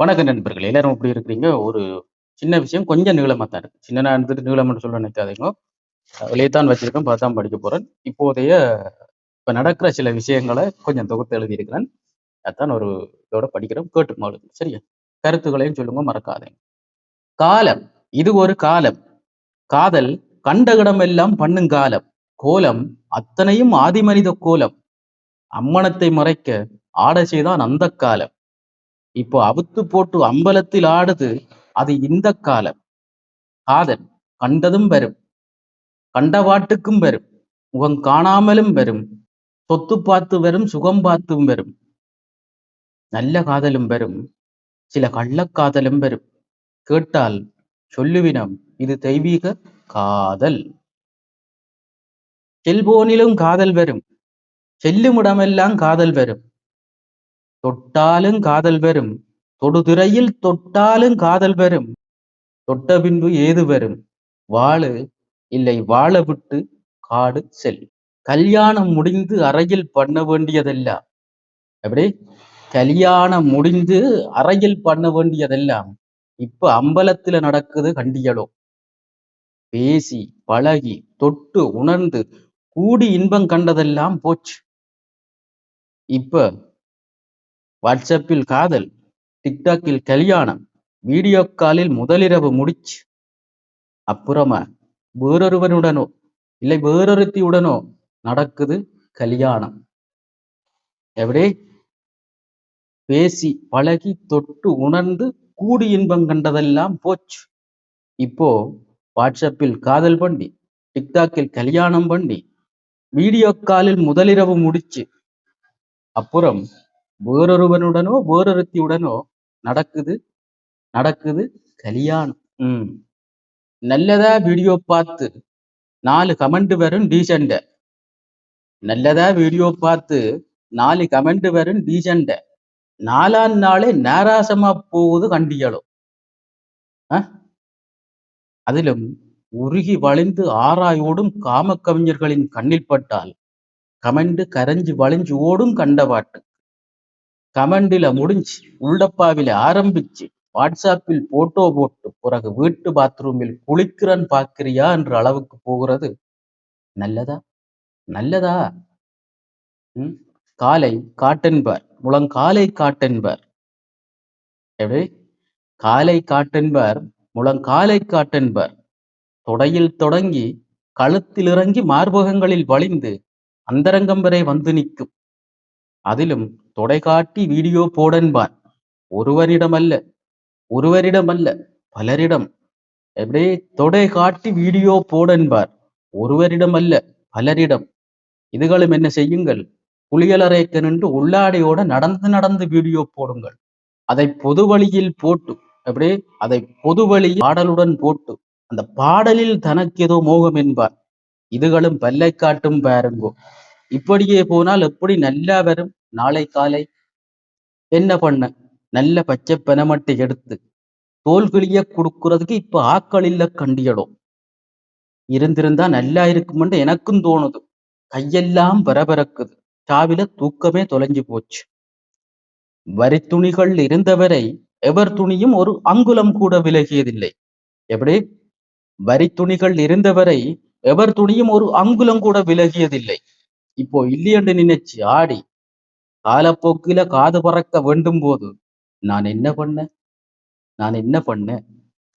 வணக்கம் நண்பர்கள் எல்லாரும் எப்படி இருக்கிறீங்க? ஒரு சின்ன விஷயம் கொஞ்சம் நீளமா தான் இருக்கு. சின்னதா இருந்துட்டு நீளம்னு சொல்ல நினைக்காதீங்க. வெளியே தான் வச்சிருக்கேன். பார்த்து படிக்க போறேன். இப்போதைய இப்ப நடக்கிற சில விஷயங்களை கொஞ்சம் தொகுத்து எழுதியிருக்கிறேன். அதான் ஒரு இதோட படிக்கிறோம். கேட்டுக்கோங்க. சரியா? கருத்துக்களையும் சொல்லுங்க மறக்காதீங்க. காலம். இது ஒரு காலம். காதல் கண்ட இடமெல்லாம் பண்ணுங்காலம் கோலம் அத்தனையும் ஆதிமனித கோலம். அம்மணத்தை மறைக்க ஆட செய்தான் அந்த காலம். இப்போ அவுத்து போட்டு அம்பலத்தில் ஆடுது அது இந்த காலம். காதல் கண்டதும் வரும். கண்டவாட்டுக்கும் வரும். முகம் காணாமலும் வரும். சொத்து பார்த்து வரும். சுகம் பார்த்தும் வரும். நல்ல காதலும் வரும். சில கள்ளக்காதலும் வரும். கேட்டால் சொல்லுவினம் இது தெய்வீக காதல். செல்போனிலும் காதல் வரும். செல்லுமிடமெல்லாம் காதல் வரும். தொட்டாலும் காதல் வரும். தொடுதிரையில் தொட்டாலும் காதல் வரும். தொட்ட பின்பு ஏது வரும்? வாழு இல்லை வாழ விட்டு காடு செல். கல்யாணம் முடிந்து அறையில் பண்ண வேண்டியதெல்லாம் எப்படி? கல்யாணம் முடிந்து அறையில் பண்ண வேண்டியதெல்லாம் இப்ப அம்பலத்துல நடக்குது கண்டியலோ. பேசி, பழகி, தொட்டு, உணர்ந்து, கூடி இன்பம் கண்டதெல்லாம் போச்சு. இப்ப வாட்ஸ்அப்பில் காதல், டிக்டாக்கில் கல்யாணம், வீடியோ காலில் முதலிரவு முடிச்சு. அப்புறமா வேறொருவனுடனோ இல்லை வேறொருத்தியுடனோ நடக்குது கல்யாணம். எப்படி? பேசி, பழகி, தொட்டு, உணர்ந்து, கூடி இன்பம் கண்டதெல்லாம் போச்சு. இப்போ வாட்ஸ்அப்பில் காதல் பண்ணி, டிக்டாக்கில் கல்யாணம் பண்ணி, வீடியோ காலில் முதலிரவு முடிச்சு. அப்புறம் வேறொருவனுடனோ வேறொருத்தியுடனோ நடக்குது நடக்குது கல்யாணம். ம். நல்லதா வீடியோ பார்த்து நாலு கமெண்ட் வரும் டீசண்ட நல்லதா வீடியோ பார்த்து நாலு கமெண்ட் வரும் டீசண்ட நாலாம் நாளே நாராசமா போகுது கண்டியலோ. அதிலும் உருகி வழிந்து ஆராயோடும் காம காமக் கவிஞர்களின் கண்ணில் பட்டால் கமெண்ட் கரைஞ்சு வழிஞ்சு ஓடும் கண்டவாட்டு. கமெண்டில முடிஞ்சு உள்ளப்பாவில ஆரம்பிச்சு வாட்ஸ்அப்பில் போட்டோ போட்டு பிறகு வீட்டு பாத்ரூமில் குளிக்கிறன் பார்க்கிறியா என்ற அளவுக்கு போகிறது நல்லதா? நல்லதா? ம்? காலை காட்டென்பர். முழங்காலை காட்டென்பர். எப்படி? காலை காட்டென்பர் முழங்காலை காட்டென்பர். தொடையில் தொடங்கி கழுத்தில் இறங்கி மார்பகங்களில் வழிந்து அந்தரங்கம் வரை வந்து நிற்கும். அதிலும் தொடைகாட்டி வீடியோ போடன்பார் ஒருவரிடமல்ல ஒருவரிடமல்ல பலரிடம். எப்படி? தொடை காட்டி வீடியோ போடன்பார் ஒருவரிடமல்ல பலரிடம். இதுகளும் என்ன செய்யுங்கள்? குளியலறைக்கு நின்று உள்ளாடையோட நடந்து நடந்து வீடியோ போடுங்கள். அதை பொது வழியில் போட்டு அப்படியே அதை பொது வழி பாடலுடன் போட்டு அந்த பாடலில் தனக்கு ஏதோ மோகம் என்பார் இதுகளும் பல்லை காட்டும் பாருங்கோ. இப்படியே போனால் எப்படி நல்லா வரும்? நாளை காலை என்ன பண்ண? நல்ல பச்சை பெனமட்டை எடுத்து தோல் கிளிய இப்ப ஆக்கள் இல்ல கண்டியடும் இருந்திருந்தா நல்லா இருக்குமென்று எனக்கும் தோணுது. கையெல்லாம் பரபரக்குது சாவில தூக்கமே தொலைஞ்சு போச்சு. வரி துணிகள் இருந்தவரை எவர் துணியும் ஒரு அங்குலம் கூட விலகியதில்லை. எப்படி? வரி துணிகள் இருந்தவரை எவர் துணியும் ஒரு அங்குலம் கூட விலகியதில்லை. இப்போ இல்லையென்று நினைச்சு ஆடி காலப்போக்கில காது பறக்க வேண்டும் போது நான் என்ன பண்ண நான் என்ன பண்ணேன்?